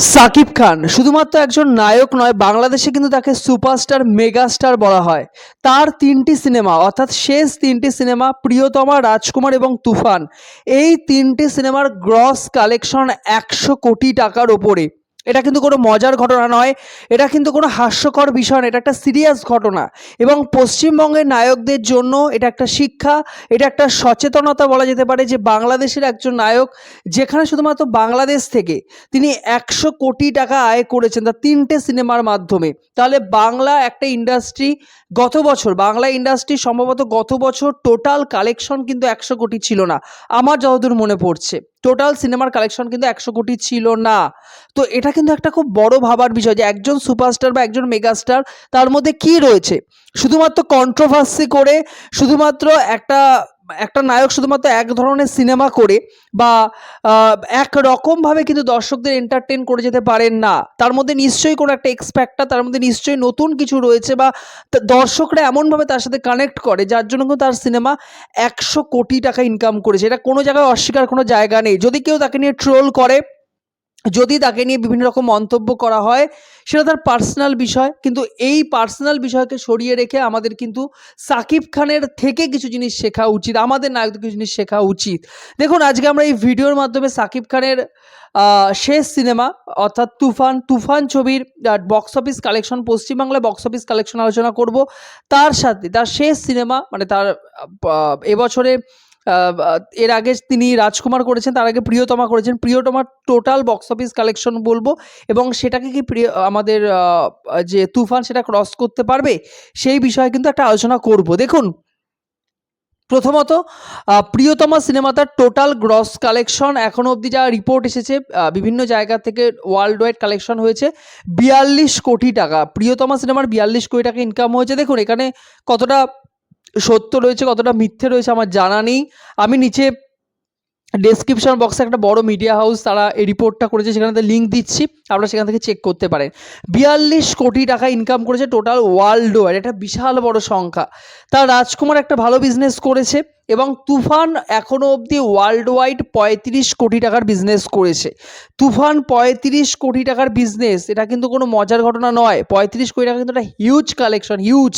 সাকিব খান শুধুমাত্র একজন নায়ক নয়, বাংলাদেশে কিন্তু তাকে সুপারস্টার, মেগাস্টার বলা হয়। তার তিনটি সিনেমা, অর্থাৎ শেষ তিনটি সিনেমা, প্রিয়তমা, রাজকুমার এবং তুফান, এই তিনটি সিনেমার গ্রস কালেকশন একশো কোটি টাকার ওপরে এটা কিন্তু কোনো মজার ঘটনা নয়, এটা কিন্তু কোনো হাস্যকর বিষয় এটা একটা সিরিয়াস ঘটনা। এবং পশ্চিমবঙ্গের নায়কদের জন্য এটা একটা শিক্ষা, এটা একটা সচেতনতা বলা যেতে পারে যে বাংলাদেশের একজন নায়ক যেখানে শুধুমাত্র বাংলাদেশ থেকে তিনি একশো কোটি টাকা আয় করেছেন তার তিনটে সিনেমার মাধ্যমে। তাহলে বাংলা একটা ইন্ডাস্ট্রি গত বছর, বাংলা ইন্ডাস্ট্রি সম্ভবত গত বছর টোটাল কালেকশন কিন্তু একশো কোটি ছিল না, আমার যতদূর মনে পড়ছে। টোটাল সিনেমার কালেকশন কিন্তু একশো কোটি ছিল না। তো এটা কিন্তু একটা খুব বড় ভাবার বিষয় যে একজন সুপারস্টার বা একজন মেগাস্টার তার মধ্যে কি রয়েছে? শুধুমাত্র কন্ট্রোভার্সি করে, শুধুমাত্র একটা একটা নায়ক শুধুমাত্র এক ধরনের সিনেমা করে বা এক রকমভাবে কিন্তু দর্শকদের এন্টারটেন করে যেতে পারেন না। তার মধ্যে নিশ্চয়ই কোনো একটা এক্সপ্যাক্টটা তার মধ্যে নিশ্চয়ই নতুন কিছু রয়েছে বা দর্শকরা এমনভাবে তার সাথে কানেক্ট করে যার জন্য কিন্তু তার সিনেমা একশো কোটি টাকা ইনকাম করেছে। এটা কোনো জায়গায় অস্বীকার কোনো জায়গা নেই। যদি কেউ তাকে নিয়ে ট্রোল করে যদি তাকে নিয়ে বিভিন্ন রকম মন্তব্য করা হয়, সেটা তার পার্সোনাল বিষয়। কিন্তু এই পার্সোনাল বিষয়কে সরিয়ে রেখে আমাদের কিন্তু সাকিব খানের থেকে কিছু জিনিস শেখা উচিত, আমাদের নায়কদের কিছু জিনিস শেখা উচিত। দেখুন, আজকে আমরা এই ভিডিওর মাধ্যমে সাকিব খানের শেষ সিনেমা, অর্থাৎ তুফান তুফান ছবির বক্স অফিস কালেকশন পশ্চিমবাংলায় বক্স অফিস কালেকশন আলোচনা করব। তার সাথে, তার শেষ সিনেমা মানে তার এবছরে এর আগে তিনি রাজকুমার করেছেন, তার আগে প্রিয়তমা করেছেন। প্রিয়তমার টোটাল বক্স অফিস কালেকশন বলব এবং সেটাকে কি প্রিয়, আমাদের যে তুফান সেটা ক্রস করতে পারবে? সেই বিষয়ে কিন্তু একটা আলোচনা করব। দেখুন, প্রথমত প্রিয়তমা সিনেমাটার টোটাল গ্রস কালেকশন এখনও অবধি যা রিপোর্ট এসেছে বিভিন্ন জায়গা থেকে ওয়ার্ল্ড ওয়াইড কালেকশন হয়েছে, বিয়াল্লিশ কোটি টাকা। প্রিয়তমা সিনেমার বিয়াল্লিশ কোটি টাকা ইনকাম হয়েছে। দেখুন, এখানে কতটা সত্য রয়েছে কতটা মিথ্যে রয়েছে আমার জানা নেই। আমি নিচে ডেসক্রিপশন বক্সে একটা বড় মিডিয়া হাউস তারা এই রিপোর্টটা করেছে, সেখানে লিঙ্ক দিচ্ছি, আপনারা সেখান থেকে চেক করতে পারেন। বিয়াল্লিশ কোটি টাকা ইনকাম করেছে টোটাল ওয়ার্ল্ড ওয়াইড এটা বিশাল বড় সংখ্যা। তার রাজকুমার একটা ভালো বিজনেস করেছে এবং তুফান এখনও অবধি ওয়ার্ল্ড ওয়াইড পঁয়ত্রিশ কোটি টাকার বিজনেস করেছে। তুফান পঁয়ত্রিশ কোটি টাকার বিজনেস এটা কিন্তু কোনো মজার ঘটনা নয়। পঁয়ত্রিশ কোটি টাকা কিন্তু একটা হিউজ কালেকশন হিউজ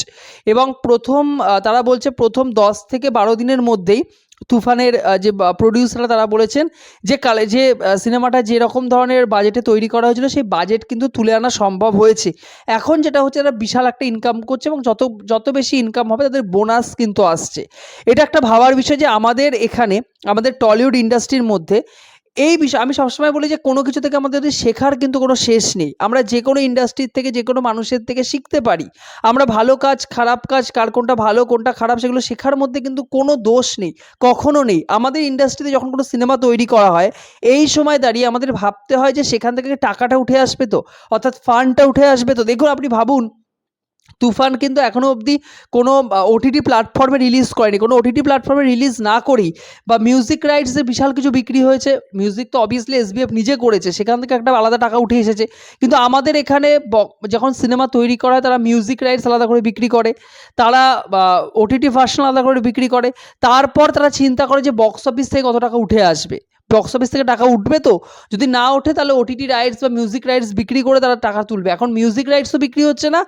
এবং প্রথম তারা বলছে প্রথম দশ থেকে বারো দিনের মধ্যেই তুফানের যে প্রডিউসাররা তারা বলেছেন যে, কালে, যে সিনেমাটা যেরকম ধরনের বাজেটে তৈরি করা হয়েছিল, সেই বাজেট কিন্তু তুলে আনা সম্ভব হয়েছে। এখন যেটা হচ্ছে, তারা বিশাল একটা ইনকাম করছে এবং যত যত বেশি ইনকাম হবে, তাদের বোনাস কিন্তু আসছে। এটা একটা ভাবার বিষয় যে, আমাদের এখানে, আমাদের টলিউড ইন্ডাস্ট্রির মধ্যে এই বিষয়, আমি সবসময় বলি যে কোনো কিছু থেকে আমাদের শেখার কিন্তু কোনো শেষ নেই। আমরা যে কোনো ইন্ডাস্ট্রির থেকে, যে কোনো মানুষের থেকে শিখতে পারি। আমরা ভালো কাজ, খারাপ কাজ, কার কোনটা ভালো, কোনটা খারাপ সেগুলো শেখার মধ্যে কিন্তু কোনো দোষ নেই, কখনো নেই। আমাদের ইন্ডাস্ট্রিতে যখন কোনো সিনেমা তৈরি করা হয়, এই সময় দাঁড়িয়ে আমাদের ভাবতে হয় যে সেখান থেকে টাকাটা উঠে আসবে তো, অর্থাৎ ফান্ডটা উঠে আসবে তো। দেখুন, আপনি ভাবুন তুফান কিন্তু এখনও অবধি কোনো ওটিটি প্ল্যাটফর্মে রিলিজ করেনি। কোনো ওটিটি প্ল্যাটফর্মে রিলিজ না করেই বা মিউজিক রাইটসে বিশাল কিছু বিক্রি হয়েছে। মিউজিক তো অবভিয়াসলি এসবিএফ নিজে করেছে, সেখান থেকে একটা আলাদা টাকা উঠে এসেছে। কিন্তু আমাদের এখানে যখন সিনেমা তৈরি করা হয় তারা মিউজিক রাইটস আলাদা করে বিক্রি করে। তারা ওটিটি ভার্সন আলাদা করে বিক্রি করে। তারপর তারা চিন্তা করে যে বক্স অফিস থেকে কত টাকা উঠে আসবে। বক্স অফিস থেকে টাকা উঠবে তো? যদি না ওঠে, তাহলে ওটিটি রাইটস বা মিউজিক রাইটস বিক্রি করে তারা টাকা তুলবে। এখন মিউজিক রাইটসও বিক্রি হচ্ছে না,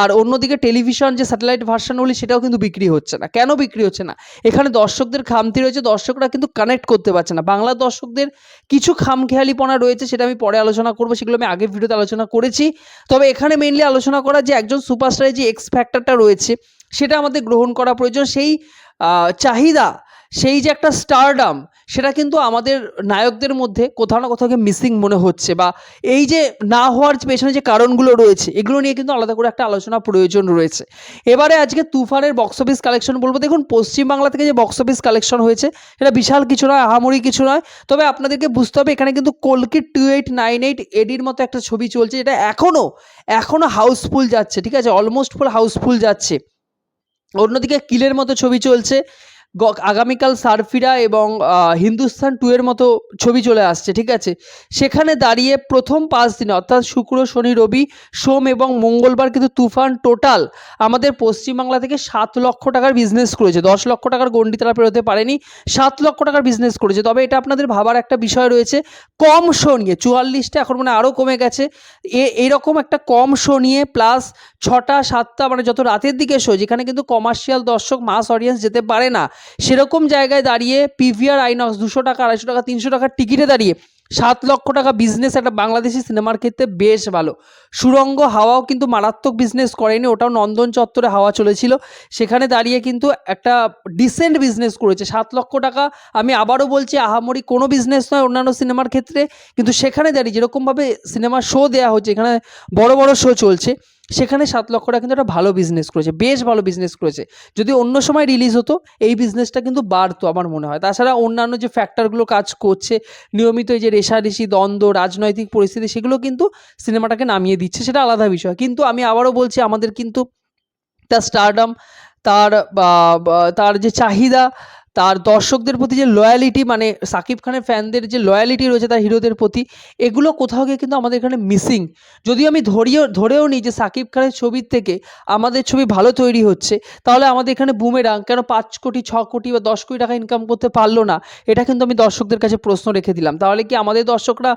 আর অন্যদিকে টেলিভিশন যে স্যাটেলাইট ভার্সানগুলি সেটাও কিন্তু বিক্রি হচ্ছে না। কেন বিক্রি হচ্ছে না? এখানে দর্শকদের খামতি রয়েছে, দর্শকরা কিন্তু কানেক্ট করতে পারছে না। বাংলা দর্শকদের কিছু খামখেয়ালিপনা রয়েছে, সেটা আমি পরে আলোচনা করব, সেগুলো আমি আগের ভিডিওতে আলোচনা করেছি। তবে এখানে মেইনলি আলোচনা করা যে একজন সুপারস্টারের যে এক্স ফ্যাক্টরটা রয়েছে, সেটা আমাদের গ্রহণ করা প্রয়োজন। সেই চাহিদা সেই যে একটা স্টারডাম সেটা কিন্তু আমাদের নায়কদের মধ্যে কোথাও না কোথাও মিসিং মনে হচ্ছে বা এই যে না হওয়ার পেছনে যে কারণগুলো রয়েছে, এগুলো নিয়ে কিন্তু আলাদা করে একটা আলোচনা প্রয়োজন রয়েছে। এবারে আজকে তুফানের বক্স অফিস কালেকশন বলব। দেখুন, পশ্চিমবাংলা থেকে যে বক্স অফিস কালেকশন হয়েছে, সেটা বিশাল কিছু নয়, আহামরি কিছু নয়। তবে আপনাদেরকে বুঝতে হবে, এখানে কিন্তু কলকিট টু এইট নাইন এইট এডির মতো একটা ছবি চলছে, যেটা এখনও এখনও হাউসফুল যাচ্ছে, ঠিক আছে? অলমোস্ট ফুল হাউসফুল যাচ্ছে। অন্যদিকে কিলের মতো ছবি চলছে। আগামীকাল সারফিরা এবং আহ, হিন্দুস্তান টু এর মতো ছবি চলে আসছে ঠিক আছে? সেখানে দাঁড়িয়ে প্রথম পাঁচ দিনে অর্থাৎ শুক্র শনি রবি সোম এবং মঙ্গলবার কিন্তু তুফান টোটাল আমাদের পশ্চিমবাংলা থেকে সাত লক্ষ টাকার বিজনেস করেছে। দশ লক্ষ টাকার গন্ডি তারা পেরোতে পারেনি সাত লক্ষ টাকার বিজনেস করেছে। তবে এটা আপনাদের ভাবার একটা বিষয় রয়েছে কম শো নিয়ে চুয়াল্লিশটা এখন মানে আরও কমে গেছে। এ এইরকম একটা কম শো নিয়ে প্লাস ছটা সাতটা মানে যত রাতের দিকে শো যেখানে কিন্তু কমার্শিয়াল দর্শক মাস অডিয়েন্স যেতে পারে না। সেরকম জায়গায় দাঁড়িয়ে পিভিআর আইনক্স দুশো টাকা, আড়াইশো টাকা, তিনশো টাকার টিকিটে দাঁড়িয়ে সাত লক্ষ টাকা বিজনেস একটা বাংলাদেশি সিনেমার ক্ষেত্রে বেশ ভালো। সুরঙ্গ হাওয়াও কিন্তু মারাত্মক বিজনেস করেনি, ওটাও নন্দন চত্বরে হাওয়া চলেছিল। সেখানে দাঁড়িয়ে কিন্তু একটা ডিসেন্ট বিজনেস করেছে। সাত লক্ষ টাকা, আমি আবারও বলছি, আহামরি কোনো বিজনেস নয় অন্যান্য সিনেমার ক্ষেত্রে, কিন্তু সেখানে দাঁড়িয়ে যেরকমভাবে সিনেমার শো দেওয়া হচ্ছে, এখানে বড় বড় শো চলছে সেখানে সাত লক্ষ টাকা কিন্তু একটা ভালো বিজনেস করেছে, বেশ ভালো বিজনেস করেছে। যদি অন্য সময় রিলিজ হতো, এই বিজনেসটা কিন্তু বাড়তো আমার মনে হয়। তাছাড়া অন্যান্য যে ফ্যাক্টরগুলো কাজ করছে, নিয়মিত এই যে রেশারেশি দ্বন্দ্ব, রাজনৈতিক পরিস্থিতি, সেগুলো কিন্তু সিনেমাটাকে নামিয়ে দিচ্ছে, সেটা আলাদা বিষয়। কিন্তু আমি আবারও বলছি, আমাদের কিন্তু তার স্টারডাম তার তার যে চাহিদা তার দর্শকদের প্রতি যে লয়ালিটি মানে সাকিব খানের ফ্যানদের যে লয়ালিটি রয়েছে তার হিরোদের প্রতি এগুলো কোথাও গিয়ে কিন্তু আমাদের এখানে মিসিং যদিও আমি ধরিয়েও ধরেও নিই যে সাকিব খানের ছবির থেকে আমাদের ছবি ভালো তৈরি হচ্ছে তাহলে আমাদের এখানে বুমেরাং কেন পাঁচ কোটি ছ কোটি বা দশ কোটি টাকা ইনকাম করতে পারল না? এটা কিন্তু আমি দর্শকদের কাছে প্রশ্ন রেখে দিলাম। তাহলে কি আমাদের দর্শকরা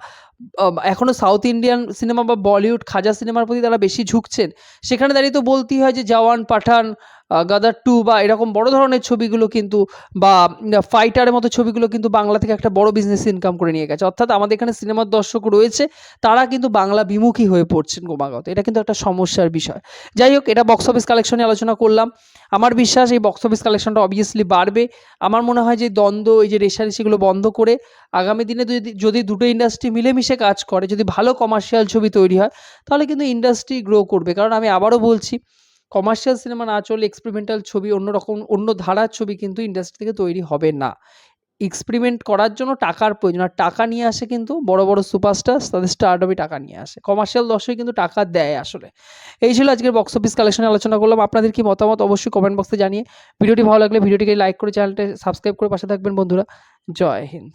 আহ, এখনও সাউথ ইন্ডিয়ান সিনেমা বা বলিউড খাজা সিনেমার প্রতি তারা বেশি ঝুঁকছেন? সেখানে দাঁড়িয়ে তো বলতেই হয় যে জওয়ান পাঠান গাদার টু বা এরকম বড় ধরনের ছবিগুলো কিন্তু বা ফাইটারের মতো ছবিগুলো কিন্তু বাংলা থেকে একটা বড় বিজনেস ইনকাম করে নিয়ে গেছে। অর্থাৎ আমাদের এখানে সিনেমার দর্শক রয়েছে, তারা কিন্তু বাংলা বিমুখী হয়ে পড়ছেন ক্রমাগত। এটা কিন্তু একটা সমস্যার বিষয়। যাই হোক, এটা বক্স অফিস কালেকশনে আলোচনা করলাম। আমার বিশ্বাস এই বক্স অফিস কালেকশনটা অবভিয়াসলি বাড়বে। আমার মনে হয় যে দ্বন্দ্ব, এই যে রেশারেশিগুলো বন্ধ করে আগামী দিনে যদি যদি দুটো ইন্ডাস্ট্রি মিলেমিশে কাজ করে, যদি ভালো কমার্শিয়াল ছবি তৈরি হয়, তাহলে কিন্তু ইন্ডাস্ট্রি গ্রো করবে। কারণ আমি আবারও বলছি কমার্শিয়াল সিনেমা না চললে এক্সপেরিমেন্টাল ছবি অন্য রকম, অন্য ধারার ছবি কিন্তু ইন্ডাস্ট্রি থেকে তৈরি হবে না। এক্সপেরিমেন্ট করার জন্য টাকার প্রয়োজন, আর টাকা নিয়ে আসে কিন্তু বড় বড় সুপারস্টার তাদের স্টারডমই টাকা নিয়ে আসে। কমার্শিয়াল দর্শক কিন্তু টাকা দেয় আসলে। এই ছিল আজকের বক্স অফিস কালেকশনে আলোচনা করলাম। আপনাদের কি মতামত অবশ্যই কমেন্ট বক্সে জানিয়ে, ভিডিওটি ভালো লাগলে ভিডিওটিকে লাইক করে চ্যানেলটা সাবস্ক্রাইব করে পাশে থাকবেন বন্ধুরা। জয় হিন্দ।